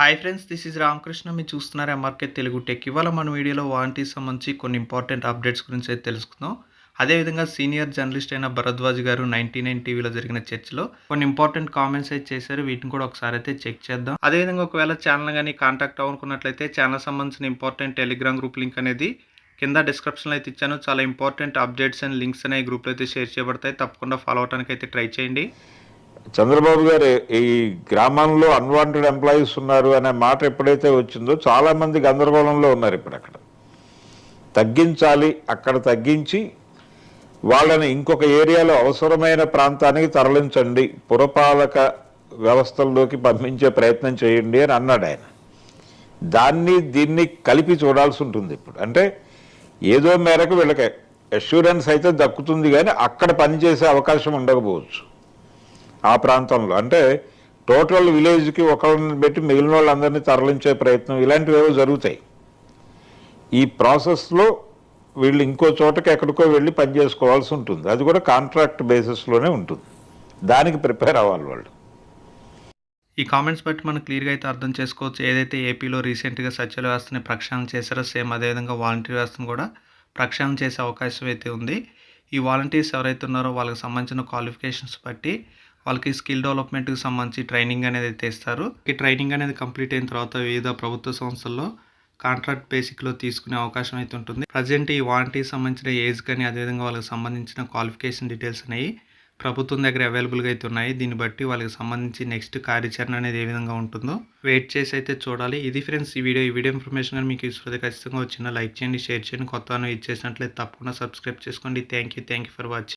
Hi friends this is Ramakrishna. మీరు చూస్తున్నారు MRK Telugu tech. ఇవాళ మన వీడియోలో వారంటీ సంబంధించి కొన్ని ఇంపార్టెంట్ అప్డేట్స్ గురించి అయితే తెలుసుకుందాం. అదేవిధంగా సీనియర్ జర్నలిస్ట్ అయిన భరద్వాజ్ గారు నైన్టీ నైన్ టీవీలో జరిగిన చర్చలో కొన్ని ఇంపార్టెంట్ కామెంట్స్ అయితే చేశారు. వీటిని కూడా ఒకసారి అయితే చెక్ చేద్దాం. అదేవిధంగా ఒకవేళ ఛానల్ కానీ కాంటాక్ట్ అవ్వనుకున్నట్లయితే ఛానల్ సంబంధించిన ఇంపార్టెంట్ టెలిగ్రామ్ గ్రూప్ లింక్ అనేది కింద డిస్క్రిప్షన్లో అయితే ఇచ్చాను. చాలా ఇంపార్టెంట్ అప్డేట్స్ అండ్ లింక్స్ అనే గ్రూప్లో అయితే షేర్ చేయబడతాయి. తప్పకుండా ఫాలో అవడానికి అయితే ట్రై చేయండి. చంద్రబాబు గారు ఈ గ్రామంలో అన్వాంటెడ్ ఎంప్లాయీస్ ఉన్నారు అనే మాట ఎప్పుడైతే వచ్చిందో చాలామంది గందరగోళంలో ఉన్నారు ఇప్పుడు అక్కడ తగ్గించాలి అక్కడ తగ్గించి వాళ్ళని ఇంకొక ఏరియాలో అవసరమైన ప్రాంతానికి తరలించండి పురపాలక వ్యవస్థల్లోకి పంపించే ప్రయత్నం చేయండి అని అన్నాడు ఆయన. దాన్ని దీన్ని కలిపి చూడాల్సి ఉంటుంది ఇప్పుడు. అంటే ఏదో మేరకు వీళ్ళకి అష్యూరెన్స్ అయితే దక్కుతుంది కానీ అక్కడ పనిచేసే అవకాశం ఉండకపోవచ్చు. ఆ ప్రాంతంలో. అంటే టోటల్ విలేజ్కి ఒకళ్ళని పెట్టి మిగిలిన వాళ్ళందరినీ తరలించే ప్రయత్నం ఇలాంటివి ఏవో జరుగుతాయి. ఈ ప్రాసెస్లో వీళ్ళు ఇంకో చోటకి ఎక్కడికో వెళ్ళి పని చేసుకోవాల్సి ఉంటుంది. అది కూడా కాంట్రాక్ట్ బేసిస్లోనే ఉంటుంది. దానికి ప్రిపేర్ అవ్వాలి వాళ్ళు. ఈ కామెంట్స్ బట్టి మనం క్లియర్గా అయితే అర్థం చేసుకోవచ్చు. ఏదైతే ఏపీలో రీసెంట్గా సచివాలయ వ్యవస్థని ప్రక్షాళన చేశారో సేమ్ అదేవిధంగా వాలంటీర్ వ్యవస్థను కూడా ప్రక్షాళన చేసే అవకాశం అయితే ఉంది. ఈ వాలంటీర్స్ ఎవరైతే ఉన్నారో వాళ్ళకి సంబంధించిన క్వాలిఫికేషన్స్ బట్టి వాళ్ళకి స్కిల్ డెవలప్మెంట్కి సంబంధించి ట్రైనింగ్ అనేది అయితే ఇస్తారు ఈ ట్రైనింగ్ అనేది కంప్లీట్ అయిన తర్వాత వివిధ ప్రభుత్వ సంస్థల్లో కాంట్రాక్ట్ బేసిక్లో తీసుకునే అవకాశం అయితే ఉంటుంది. ప్రజెంట్ ఈ వారంటీకి సంబంధించిన ఏజ్ కానీ అదేవిధంగా వాళ్ళకి సంబంధించిన క్వాలిఫికేషన్ డీటెయిల్స్ అనేవి ప్రభుత్వం దగ్గర అవైలబుల్గా అయితే ఉన్నాయి. దీన్ని బట్టి వాళ్ళకి సంబంధించి నెక్స్ట్ కార్యాచరణ అనేది ఏ విధంగా ఉంటుందో వెయిట్ చేసి అయితే చూడాలి. ఇది ఫ్రెండ్స్ ఈ వీడియో ఈ వీడియో ఇన్ఫర్మేషన్ కానీ మీకు యూస్ఫుల్ ఖచ్చితంగా వచ్చిన లైక్ చేయండి షేర్ చేయండి. కొత్త ఇచ్చేసినట్లయితే తప్పకుండా సబ్స్క్రైబ్ చేసుకోండి. Thank you thank you for watching.